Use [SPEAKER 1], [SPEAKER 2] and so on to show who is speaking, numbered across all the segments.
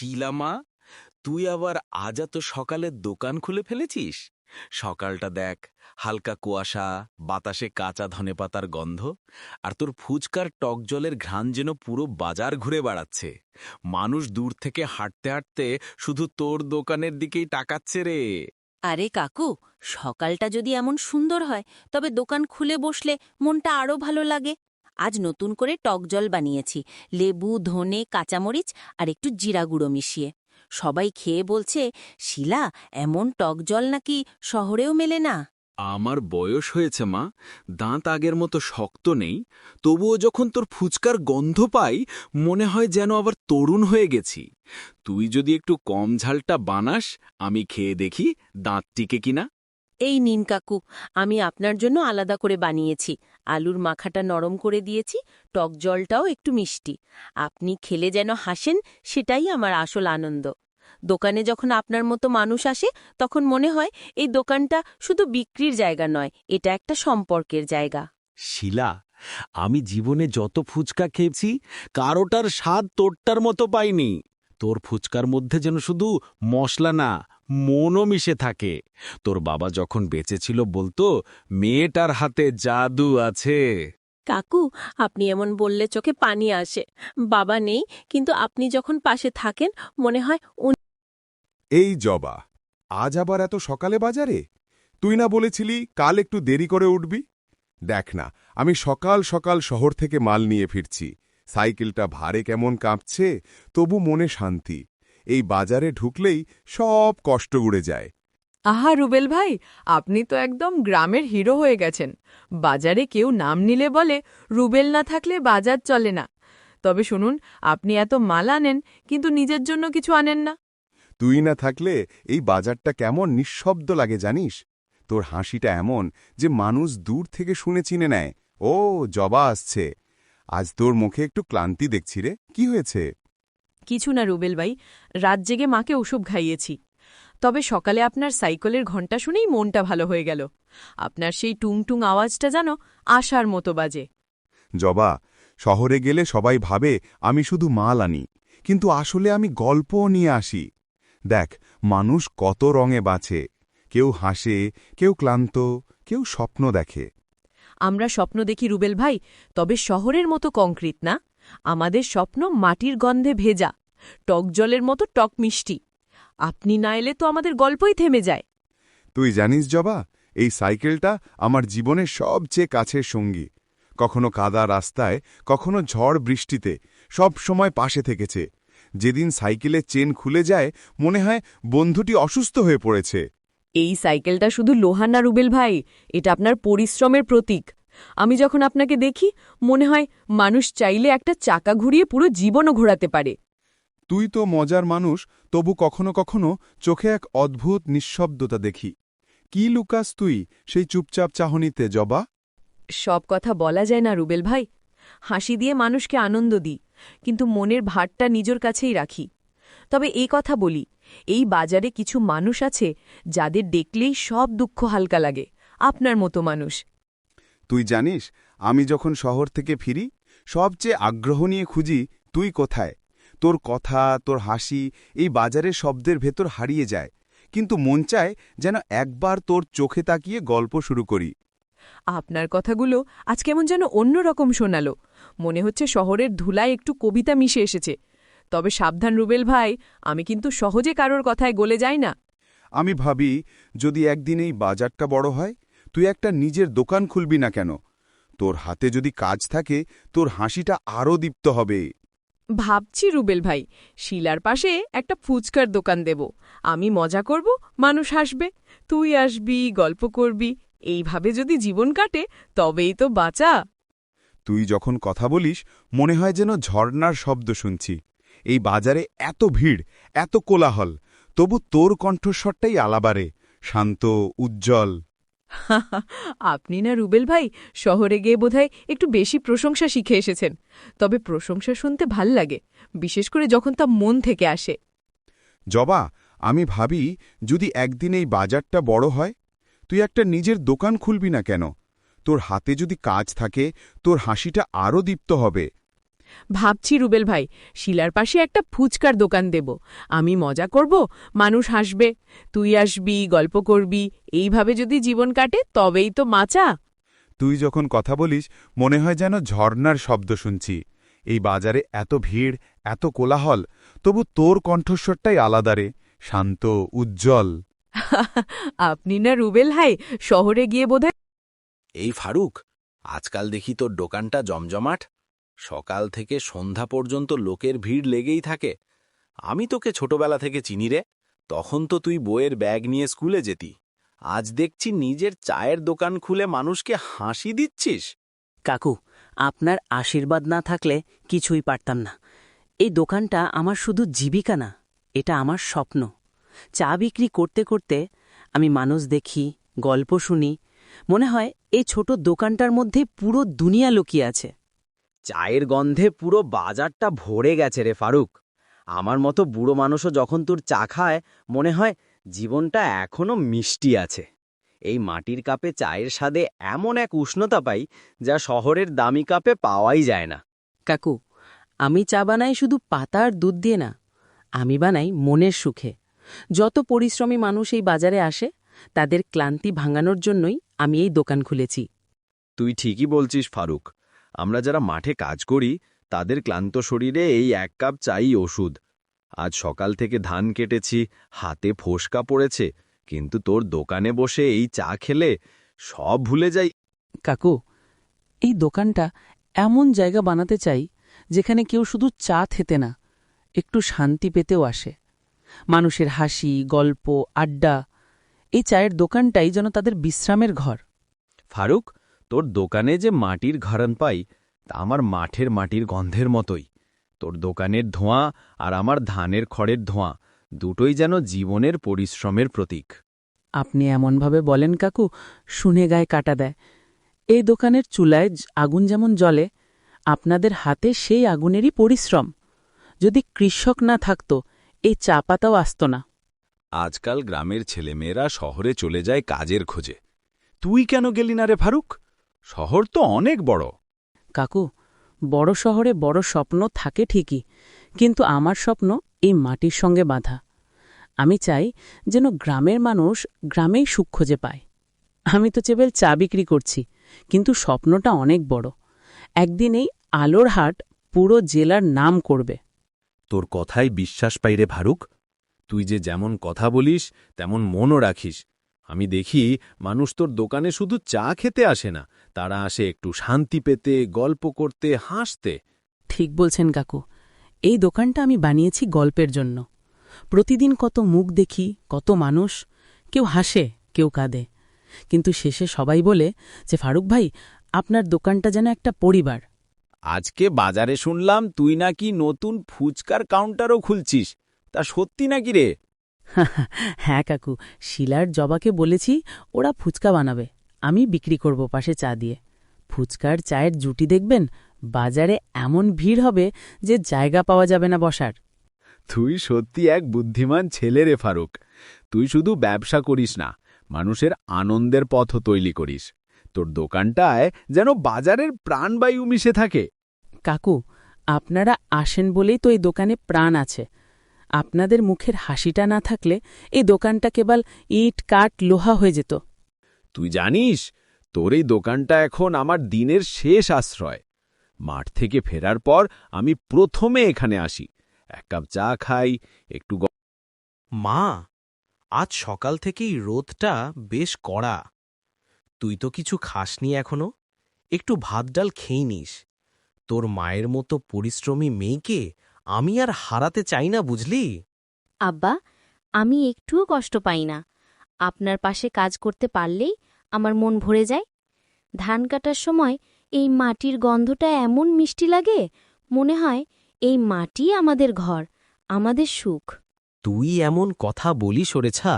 [SPEAKER 1] শিলামা তুই আবার আজ এত সকালে দোকান খুলে ফেলেছিস? সকালটা দেখ, হালকা কুয়াশা, বাতাসে কাঁচা ধনেপাতার গন্ধ, আর তোর ফুচকার টক জলের ঘ্রাণ যেন পুরো বাজার ঘুরে বেড়াচ্ছে। মানুষ দূর থেকে হাঁটতে হাঁটতে শুধু তোর দোকানের দিকেই টাকাচ্ছে রে।
[SPEAKER 2] আরে কাকু, সকালটা যদি এমন সুন্দর হয়, তবে দোকান খুলে বসলে মনটা আরও ভালো লাগে। আজ নতুন করে টক জল বানিয়েছি। লেবু, ধনে, কাঁচামরিচ আর একটু জিরা গুঁড়ো মিশিয়ে। সবাই খেয়ে বলছে, শিলা, এমন টক জল নাকি শহরেও মেলে না?
[SPEAKER 1] আমার বয়স হয়েছে, মা। দাঁত আগের মতো শক্ত নেই। তবুও যখন তোর ফুচকার গন্ধ পাই, মনে হয় যেন আবার তরুণ হয়ে গেছি। তুই যদি একটু কম ঝালটা বানাস, আমি খেয়ে দেখি দাঁত টিকে কিনা।
[SPEAKER 2] এই নিন কাকু, আমি আপনার জন্য আলাদা করে বানিয়েছি। আলুর মাখাটা নরম করে দিয়েছি, টক জলটাও একটু মিষ্টি। আপনি খেলে যেন হাসেন, সেটাই আমার আসল আনন্দ। দোকানে যখন আপনার মতো মানুষ আসে, তখন মনে হয় এই দোকানটা শুধু বিক্রির জায়গা নয়, এটা একটা সম্পর্কের জায়গা।
[SPEAKER 1] শিলা, আমি জীবনে যত ফুচকা খেয়েছি, কারোটার স্বাদ তোরটার মতো পাইনি। তোর ফুচকার মধ্যে যেন শুধু মশলা না মনও মিশে থাকে। তোর বাবা যখন বেঁচে ছিল বলতো মেয়েটার হাতে জাদু আছে।
[SPEAKER 2] কাকু আপনি এমন বললে চোখে পানি আসে। বাবা নেই কিন্তু আপনি যখন পাশে থাকেন মনে হয় উনি
[SPEAKER 3] এই জবা আজ আবার এত সকালে বাজারে? তুই না বলেছিলি কাল একটু দেরি করে উঠবি? দেখ না আমি সকাল সকাল শহর থেকে মাল নিয়ে ফিরছি। সাইকেলটা ভারে কেমন কাঁপছে তবু মনে শান্তি। এই বাজারে ঢুকলেই সব কষ্ট উড়ে যায়।
[SPEAKER 4] আহা রুবেল ভাই আপনি তো একদম গ্রামের হিরো হয়ে গেছেন। বাজারে কেউ নাম নিলে বলে রুবেল না থাকলে বাজার চলে না। তবে শুনুন আপনি এত মাল আনেন কিন্তু নিজের জন্য কিছু আনেন না।
[SPEAKER 3] তুই না থাকলে এই বাজারটা কেমন নিঃশব্দ লাগে জানিস? তোর হাসিটা এমন যে মানুষ দূর থেকে শুনে চিনে নেয়। ও জবা আসছে। আজ তোর মুখে একটু ক্লান্তি দেখছি রে। কি হয়েছে?
[SPEAKER 4] কিছু না রুবেল ভাই রাত জেগে মাকে ওষুধ খাইয়েছি। তবে সকালে আপনার সাইকেলের ঘণ্টা শুনেই মনটা ভালো হয়ে গেল। আপনার সেই টুংটুং আওয়াজটা যেন আশার মতো বাজে।
[SPEAKER 3] জবা শহরে গেলে সবাই ভাবে আমি শুধু মাল আনি। কিন্তু আসলে আমি গল্পও নিয়ে আসি। দেখ মানুষ কত রঙে বাঁচে কেউ হাসে কেউ ক্লান্ত কেউ স্বপ্ন দেখে।
[SPEAKER 4] আমরা স্বপ্ন দেখি, রুবেল ভাই। তবে শহরের মতো কংক্রিট না। আমাদের স্বপ্ন মাটির গন্ধে ভেজা। টক জলের মতো টক মিষ্টি। আপনি না এলে তো আমাদের গল্পই থেমে যায়।
[SPEAKER 3] তুই জানিস জবা, এই সাইকেলটা আমার জীবনের সবচেয়ে কাছের সঙ্গী। কখনো কাদা রাস্তায়, কখনো ঝড় বৃষ্টিতে, সব সময় পাশে থেকেছে। যেদিন সাইকেলের চেন খুলে যায়, মনে হয় বন্ধুটি অসুস্থ হয়ে পড়েছে।
[SPEAKER 4] এই সাইকেলটা শুধু লোহা না রুবেল ভাই এটা আপনার পরিশ্রমের প্রতীক। আমি যখন আপনাকে দেখি মনে হয় মানুষ চাইলে একটা চাকা ঘুরিয়ে পুরো জীবনও ঘোরাতে পারে।
[SPEAKER 3] তুই তো মজার মানুষ তবু কখনো কখনো চোখে এক অদ্ভুত নিঃশব্দতা দেখি। কি লুকাস তুই সেই চুপচাপ চাহনিতে জবা?
[SPEAKER 4] সব কথা বলা যায় না রুবেল ভাই। হাসি দিয়ে মানুষকে আনন্দ দিই কিন্তু মনের ভারটা নিজের কাছেই রাখি। তবে এই কথা বলি এই বাজারে কিছু মানুষ আছে যাদের দেখলেই সব দুঃখ হালকা লাগে আপনার মতো মানুষ।
[SPEAKER 3] তুই জানিস আমি যখন শহর থেকে ফিরি সবচেয়ে আগ্রহ নিয়ে খুঁজি তুই কোথায়। তোর কথা তোর হাসি এই বাজারের শব্দের ভেতর হারিয়ে যায় কিন্তু মন চায় যেন একবার তোর চোখে তাকিয়ে গল্প শুরু করি।
[SPEAKER 4] আপনার কথাগুলো আজ কেমন যেন অন্যরকম শোনালো। মনে হচ্ছে শহরের ধুলায় একটু কবিতা মিশে এসেছে। তবে সাবধান রুবেল ভাই আমি কিন্তু সহজে কারোর কথায় গলে যাই না।
[SPEAKER 3] আমি ভাবি যদি একদিন এই বাজারটা বড় হয় তুই একটা নিজের দোকান খুলবি না কেন? তোর হাতে যদি কাজ থাকে তোর হাসিটা আরও দীপ্ত হবে।
[SPEAKER 4] ভাবছি রুবেল ভাই শিলার পাশে একটা ফুচকার দোকান দেব। আমি মজা করব মানুষ হাসবে। তুই আসবি গল্প করবি এইভাবে যদি জীবন কাটে তবেই তো বাঁচা।
[SPEAKER 3] তুই যখন কথা বলিস মনে হয় যেন ঝর্ণার শব্দ শুনছি। এই বাজারে এত ভিড় এত কোলাহল তবু তোর কণ্ঠস্বরটাই আলাবারে শান্ত উজ্জ্বল।
[SPEAKER 4] আপনি না রুবেল ভাই শহরে গিয়ে বোধহয় একটু বেশি প্রশংসা শিখে এসেছেন। তবে প্রশংসা শুনতে ভালো লাগে বিশেষ করে যখন তা মন থেকে আসে।
[SPEAKER 3] জবা আমি ভাবি যদি একদিন এই বাজারটা বড় হয় তুই একটা নিজের দোকান খুলবি না কেন? তোর হাতে যদি কাজ থাকে তোর হাসিটা আরও দীপ্ত হবে।
[SPEAKER 4] ভাবছি রুবেল ভাই শিলার পাশে একটা ফুচকার দোকান দেব। আমি মজা করব মানুষ হাসবে। তুই আসবি গল্প করবি এইভাবে যদি জীবন কাটে তবেই তো মাচা।
[SPEAKER 3] তুই যখন কথা বলিস মনে হয় যেন ঝর্ণার শব্দ শুনছি। এই বাজারে এত ভিড় এত কোলাহল তবু তোর কণ্ঠস্বরটাই আলাদা রে শান্ত উজ্জ্বল।
[SPEAKER 4] আপনি না রুবেল ভাই শহরে গিয়ে বোধহয়
[SPEAKER 1] এই ফারুক আজকাল দেখি তোর দোকানটা জমজমাট। সকাল থেকে সন্ধ্যা পর্যন্ত লোকের ভিড় লেগেই থাকে। আমি তোকে ছোটবেলা থেকে চিনি রে। তখন তো তুই বইয়ের ব্যাগ নিয়ে স্কুলে যেতি। আজ দেখছি নিজের চায়ের দোকান খুলে মানুষকে হাসি দিচ্ছিস।
[SPEAKER 5] কাকু, আপনার আশীর্বাদ না থাকলে কিছুই পারতাম না। এই দোকানটা আমার শুধু জীবিকা না, এটা আমার স্বপ্ন। চা বিক্রি করতে করতে আমি মানুষ দেখি, গল্প শুনি। মনে হয় এই ছোট দোকানটার মধ্যে পুরো দুনিয়া লুকিয়ে আছে।
[SPEAKER 6] চায়ের গন্ধে পুরো বাজারটা ভরে গেছে রে ফারুক। আমার মতো বুড়ো মানুষও যখন তোর চা খায় মনে হয় জীবনটা এখনও মিষ্টি আছে। এই মাটির কাপে চায়ের স্বাদে এমন এক উষ্ণতা পাই যা শহরের দামি কাপে পাওয়াই যায় না।
[SPEAKER 5] কাকু আমি চা বানাই শুধু পাতা আর দুধ দিয়ে না আমি বানাই মনের সুখে। যত পরিশ্রমী মানুষ এই বাজারে আসে তাদের ক্লান্তি ভাঙানোর জন্যই আমি এই দোকান খুলেছি।
[SPEAKER 1] তুই ঠিকই বলছিস ফারুক আমরা যারা মাঠে কাজ করি তাদের ক্লান্ত শরীরে এই এক কাপ চাই ওষুধ। আজ সকাল থেকে ধান কেটেছি হাতে ফোসকা পড়েছে কিন্তু তোর দোকানে বসে এই চা খেলে সব ভুলে যাই।
[SPEAKER 5] কাকু এই দোকানটা এমন জায়গা বানাতে চাই যেখানে কেউ শুধু চা খেতে না একটু শান্তি পেতেও আসে। মানুষের হাসি গল্প আড্ডা এই চায়ের দোকানটাই যেন তাদের বিশ্রামের ঘর।
[SPEAKER 1] ফারুক তোর দোকানে যে মাটির ঘরান পাই তা আমার মাঠের মাটির গন্ধের মতোই। তোর দোকানের ধোঁয়া আর আমার ধানের খড়ের ধোঁয়া দুটোই যেন জীবনের পরিশ্রমের প্রতীক।
[SPEAKER 5] আপনি এমনভাবে বলেন কাকু শুনে গায়ে কাটা দেয়। এই দোকানের চুলায় আগুন যেমন জ্বলে আপনাদের হাতে সেই আগুনেরই পরিশ্রম। যদি কৃষক না থাকত এই চা পাতাও আসত না।
[SPEAKER 1] আজকাল গ্রামের ছেলেমেয়েরা শহরে চলে যায় কাজের খোঁজে। তুই কেন গেলি না রে ফারুক? শহর তো অনেক বড়।
[SPEAKER 5] কাকু বড় শহরে বড় স্বপ্ন থাকে ঠিকই কিন্তু আমার স্বপ্ন এই মাটির সঙ্গে বাঁধা। আমি চাই যেন গ্রামের মানুষ গ্রামেই সুখ খুঁজে পায়। আমি তো চেবেল চা বিক্রি করছি কিন্তু স্বপ্নটা অনেক বড়। একদিন এই আলোর হাট পুরো জেলার নাম করবে।
[SPEAKER 1] তোর কথাই বিশ্বাস পাই রে ফারুক তুই যে যেমন কথা বলিস তেমন মনও রাখিস। আমি দেখি মানুষ তোর দোকানে শুধু চা খেতে আসে না তারা আসে একটু শান্তি পেতে গল্প করতে হাসতে।
[SPEAKER 5] ঠিক বলছেন কাকু। এই দোকানটা আমি বানিয়েছি গল্পের জন্য। প্রতিদিন কত মুখ দেখি কত মানুষ কেউ হাসে কেউ কাঁদে। কিন্তু শেষে সবাই বলে যে ফারুক ভাই আপনার দোকানটা যেন একটা পরিবার।
[SPEAKER 1] আজকে বাজারে শুনলাম তুই নাকি নতুন ফুচকার কাউন্টারও খুলছিস। তা সত্যি নাকি রে?
[SPEAKER 5] হ্যাঁ কাকু শিলার জবাকে বলেছি ওরা ফুচকা বানাবে। আমি বিক্রি করব পাশে চা দিয়ে। ফুচকার চায়ের জুটি দেখবেন? বাজারে এমন ভিড় হবে যে জায়গা পাওয়া যাবে না বসার।
[SPEAKER 1] তুই সত্যি এক বুদ্ধিমান ছেলে রে ফারুক। তুই শুধু ব্যবসা করিস না মানুষের আনন্দের পথও তৈরি করিস। তোর দোকানটায় যেন বাজারের প্রাণবায়ু মিশে থাকে।
[SPEAKER 5] কাকু আপনারা আসেন বলেই তো এই দোকানে প্রাণ আছে। আপনাদের মুখের হাসিটা না থাকলে এই দোকানটা কেবল ইট কাঠ লোহা হয়ে যেত।
[SPEAKER 1] তুই জানিস তোর এই দোকানটা এখন আমার দিনের শেষ আশ্রয়। মাঠ থেকে ফেরার পর আমি প্রথমে এখানে আসি। এক কাপ চা খাই একটু
[SPEAKER 7] মা আজ সকাল থেকেই রোদটা বেশ কড়া। তুই তো কিছু খাসনি এখনও? একটু ভাত ডাল খেয়ে নিস। তোর মায়ের মতো পরিশ্রমী মেয়েকে আমি আর হারাতে চাই না বুঝলি?
[SPEAKER 2] আব্বা আমি একটুও কষ্ট পাই না। আপনার পাশে কাজ করতে পারলেই আমার মন ভরে যায়। ধান কাটার সময় এই মাটির গন্ধটা এমন মিষ্টি লাগে মনে হয় এই মাটি আমাদের ঘর আমাদের সুখ।
[SPEAKER 7] তুই এমন কথা বলি সরেছা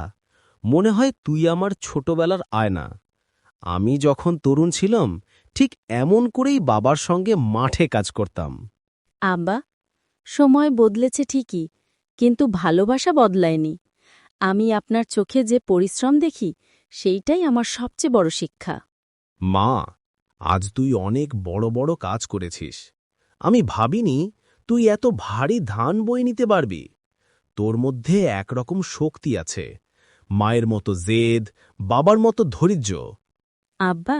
[SPEAKER 7] মনে হয় তুই আমার ছোটবেলার আয়না। আমি যখন তরুণ ছিলাম ঠিক এমন করেই বাবার সঙ্গে মাঠে কাজ করতাম।
[SPEAKER 2] আব্বা সময় বদলেছে ঠিকই কিন্তু ভালোবাসা বদলায়নি। আমি আপনার চোখে যে পরিশ্রম দেখি সেইটাই আমার সবচেয়ে বড় শিক্ষা।
[SPEAKER 7] মা আজ তুই অনেক বড় বড় কাজ করেছিস। আমি ভাবিনি তুই এত ভারী ধান বই নিতে পারবি। তোর মধ্যে একরকম শক্তি আছে। মায়ের মতো জেদ বাবার মতো ধৈর্য।
[SPEAKER 2] আব্বা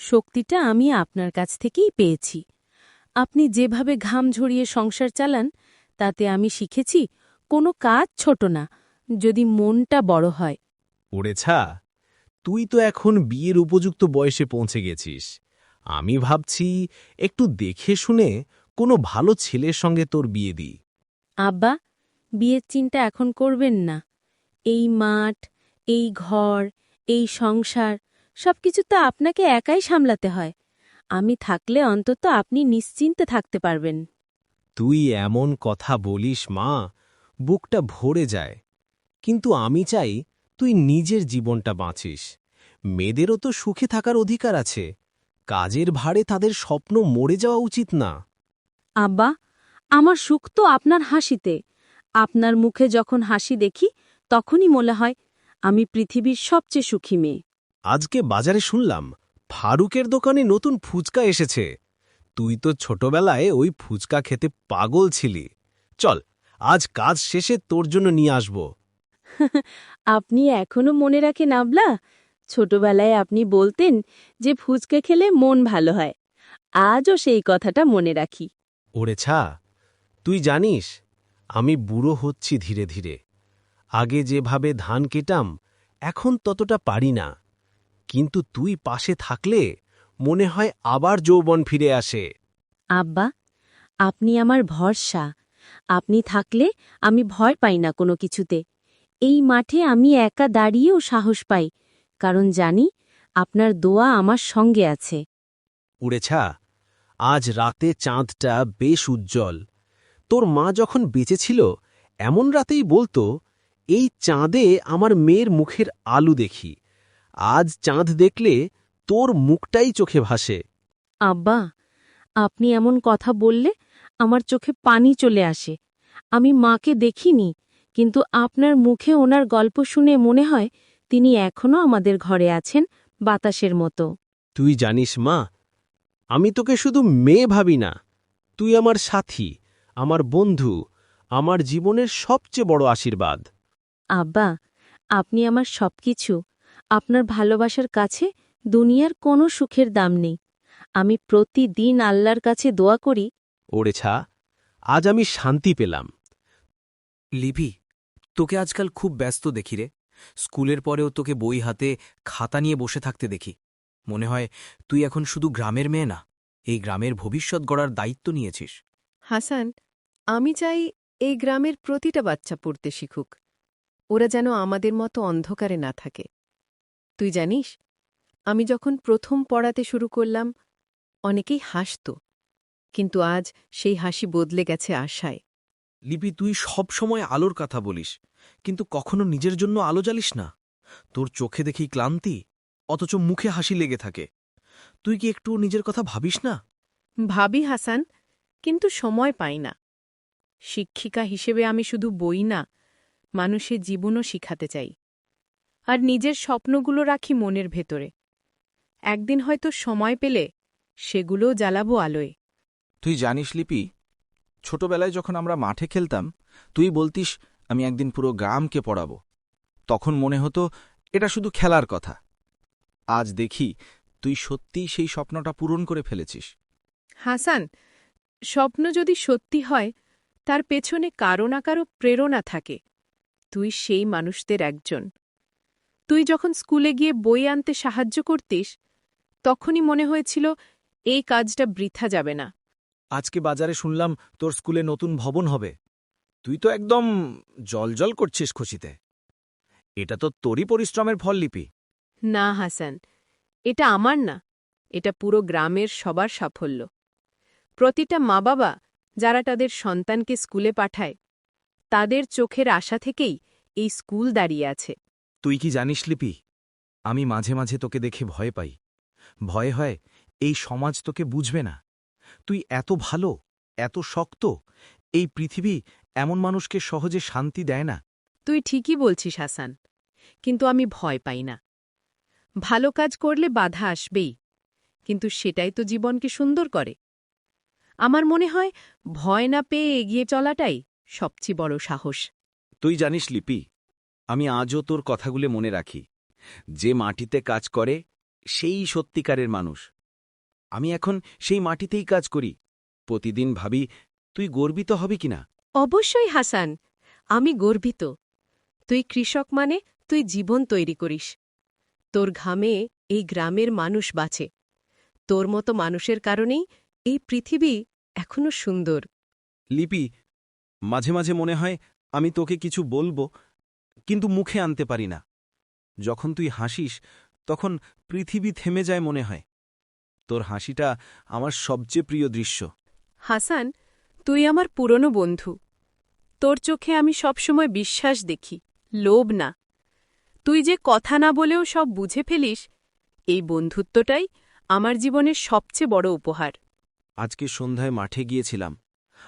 [SPEAKER 2] শক্তিটা আমি আপনার কাছ থেকেই পেয়েছি। আপনি যেভাবে ঘাম ঝরিয়ে সংসার চালান তাতে আমি শিখেছি কোনো কাজ ছোট না যদি মনটা বড় হয়।
[SPEAKER 7] ওরেছা তুই তো এখন বিয়ের উপযুক্ত বয়সে পৌঁছে গেছিস। আমি ভাবছি একটু দেখে শুনে কোনো ভালো ছেলের সঙ্গে তোর বিয়ে দিই
[SPEAKER 2] আব্বা বিয়ের চিন্তা এখন করবেন না। এই মাঠ এই ঘর এই সংসার সবকিছু তো আপনাকে একাই সামলাতে হয়। আমি থাকলে অন্তত আপনি নিশ্চিন্তে থাকতে পারবেন।
[SPEAKER 7] তুই এমন কথা বলিস মা বুকটা ভরে যায়। কিন্তু আমি চাই তুই নিজের জীবনটা বাঁচিস। মেয়েদেরও তো সুখে থাকার অধিকার আছে। কাজের ভারে তাদের স্বপ্ন মরে যাওয়া উচিত না।
[SPEAKER 2] আব্বা আমার সুখ তো আপনার হাসিতে। আপনার মুখে যখন হাসি দেখি তখনই মনে হয় আমি পৃথিবীর সবচেয়ে সুখী মেয়ে।
[SPEAKER 7] আজকে বাজারে শুনলাম ফারুকের দোকানে নতুন ফুচকা এসেছে। তুই তো ছোটবেলায় ওই ফুচকা খেতে পাগল ছিলি। চল আজ কাজ শেষে তোর জন্য নিয়ে আসব।
[SPEAKER 2] আপনি এখনও মনে রাখেন আবলা? ছোটবেলায় আপনি বলতেন যে ফুচকা খেলে মন ভালো হয়। আজও সেই কথাটা মনে রাখি।
[SPEAKER 7] ওরে ছা তুই জানিস আমি বুড়ো হচ্ছি ধীরে ধীরে। আগে যেভাবে ধান কেটাম এখন ততটা পারি না। কিন্তু তুই পাশে থাকলে মনে হয় আবার যৌবন ফিরে আসে।
[SPEAKER 2] আব্বা আপনি আমার ভরসা। আপনি থাকলে আমি ভয় পাই না কোনো কিছুতে। এই মাঠে আমি একা দাঁড়িয়েও সাহস পাই কারণ জানি আপনার দোয়া আমার সঙ্গে আছে।
[SPEAKER 7] উড়েছা আজ রাতে চাঁদটা বেশ উজ্জ্বল। তোর মা যখন বেঁচে ছিল এমন রাতেই বলতো এই চাঁদে আমার মেয়ের মুখের আলু দেখি। আজ চাঁদ দেখলে তোর মুখটাই চোখে ভাসে।
[SPEAKER 2] আব্বা আপনি এমন কথা বললে আমার চোখে পানি চলে আসে। আমি মাকে দেখিনি কিন্তু আপনার মুখে ওনার গল্প শুনে মনে হয় তিনি এখনও আমাদের ঘরে আছেন বাতাসের মতো।
[SPEAKER 7] তুই জানিস মা আমি তোকে শুধু মেয়ে ভাবি না তুই আমার সাথী আমার বন্ধু আমার জীবনের সবচেয়ে বড় আশীর্বাদ।
[SPEAKER 2] আব্বা আপনি আমার সবকিছু আপনার ভালোবাসার কাছে দুনিয়ার কোনো সুখের দাম নেই। আমি প্রতিদিন আল্লাহর কাছে দোয়া করি।
[SPEAKER 7] ওরেছা আজ আমি শান্তি পেলাম।
[SPEAKER 1] লিভি তোকে আজকাল খুব ব্যস্ত দেখি রে। স্কুলের পরেও তোকে বই হাতে খাতা নিয়ে বসে থাকতে দেখি। মনে হয় তুই এখন শুধু গ্রামের মেয়ে না এই গ্রামের ভবিষ্যৎ গড়ার দায়িত্ব নিয়েছিস।
[SPEAKER 4] হাসান আমি চাই এই গ্রামের প্রতিটা বাচ্চা পড়তে শিখুক। ওরা যেন আমাদের মতো অন্ধকারে না থাকে। তুই জানিস আমি যখন প্রথম পড়াতে শুরু করলাম অনেকেই হাসত কিন্তু আজ সেই হাসি বদলে গেছে আশায়।
[SPEAKER 1] লিপি তুই সব সময় আলোর কথা বলিস কিন্তু কখনো নিজের জন্য আলো জ্বালিস না। তোর চোখে দেখি ক্লান্তি অথচ মুখে হাসি লেগে থাকে। তুই কি একটু নিজের কথা ভাবিস না?
[SPEAKER 4] ভাবি হাসান কিন্তু সময় পাই না। শিক্ষিকা হিসেবে আমি শুধু বই না মানুষের জীবনও শিখাতে চাই। আর নিজের স্বপ্নগুলো রাখি মনের ভেতরে। একদিন হয়তো সময় পেলে সেগুলোও জ্বালাবো আলোয়।
[SPEAKER 1] তুই জানিস লিপি ছোটবেলায় যখন আমরা মাঠে খেলতাম তুই বলতিস আমি একদিন পুরো গ্রামকে পড়াবো। তখন মনে হতো এটা শুধু খেলার কথা। আজ দেখি তুই সত্যিই সেই স্বপ্নটা পূরণ করে ফেলেছিস।
[SPEAKER 4] হাসান স্বপ্ন যদি সত্যি হয় তার পেছনে কারও না কারও প্রেরণা থাকে। তুই সেই মানুষদের একজন। তুই যখন স্কুলে গিয়ে বই আনতে সাহায্য করতিস তখনই মনে হয়েছিল এই কাজটা বৃথা যাবে না।
[SPEAKER 1] আজকে বাজারে শুনলাম তোর স্কুলে নতুন ভবন হবে। তুই তো একদম জলজল করছিস খুশিতে। এটা তো তোরই পরিশ্রমের ফল লিপি
[SPEAKER 4] না হাসান এটা আমার না এটা পুরো গ্রামের সবার সাফল্য। প্রতিটা মা বাবা যারা তাদের সন্তানকে স্কুলে পাঠায় তাদের চোখের আশা থেকেই এই স্কুল দাঁড়িয়ে আছে।
[SPEAKER 1] তুই কি জানিস লিপি? আমি মাঝে মাঝে তোকে দেখে ভয় পাই। ভয় হয় এই সমাজ তোকে বুঝবে না। তুই এত ভালো এত শক্ত এই পৃথিবী এমন মানুষকে সহজে শান্তি দেয় না।
[SPEAKER 4] তুই ঠিকই বলছিস হাসান কিন্তু আমি ভয় পাই না। ভালো কাজ করলে বাধা আসবেই কিন্তু সেটাই তো জীবনকে সুন্দর করে। আমার মনে হয় ভয় না পেয়ে এগিয়ে চলাটাই সবচেয়ে বড় সাহস।
[SPEAKER 1] তুই জানিস লিপি আমি আজও তোর কথাগুলো মনে রাখি। যে মাটিতে কাজ করে সেই সত্যিকারের মানুষ। আমি এখন সেই মাটিতেই কাজ করি। প্রতিদিন ভাবি তুই গর্বিত হবি কিনা?
[SPEAKER 4] অবশ্যই হাসান। আমি গর্বিত। তুই কৃষক মানে তুই জীবন তৈরি করিস। তোর ঘামে এই গ্রামের মানুষ বাঁচে। তোর মতো মানুষের কারণেই এই পৃথিবী এখনও সুন্দর।
[SPEAKER 1] লিপি মাঝে মাঝে মনে হয় আমি তোকে কিছু বলব। কিন্তু মুখে আনতে পারি না। যখন তুই হাসিস তখন পৃথিবী থেমে যায় মনে হয়। তোর হাসিটা আমার সবচেয়ে প্রিয় দৃশ্য।
[SPEAKER 4] হাসান তুই আমার পুরনো বন্ধু। তোর চোখে আমি সবসময় বিশ্বাস দেখি লোভ না। তুই যে কথা না বলেও সব বুঝে ফেলিস এই বন্ধুত্বটাই আমার জীবনের সবচেয়ে বড় উপহার।
[SPEAKER 1] আজকে সন্ধ্যায় মাঠে গিয়েছিলাম।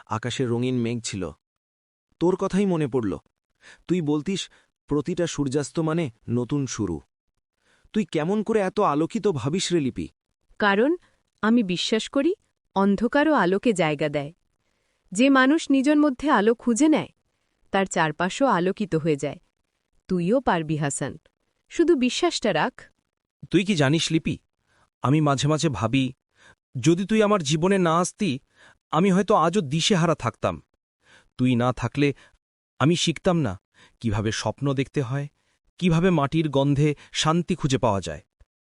[SPEAKER 1] আকাশে রঙিন মেঘ ছিল। তোর কথাই মনে পড়ল। তুই বলতিস প্রতিটা সূর্যাস্ত মানে নতুন শুরু। তুই কেমন করে এত আলোকিত ভাবিস রে লিপি?
[SPEAKER 4] কারণ আমি বিশ্বাস করি অন্ধকারও আলোকে জায়গা দেয়। যে মানুষ নিজের মধ্যে আলো খুঁজে নেয় তার চারপাশও আলোকিত হয়ে যায়। তুইও পারবি হাসান। শুধু বিশ্বাসটা রাখ।
[SPEAKER 8] তুই কি জানিস লিপি? আমি মাঝে মাঝে ভাবি যদি তুই আমার জীবনে না আসতি আমি হয়তো আজও দিশেহারা থাকতাম। তুই না থাকলে আমি শিখতাম না। কীভাবে স্বপ্ন দেখতে হয় কীভাবে মাটির গন্ধে শান্তি খুঁজে পাওয়া যায়।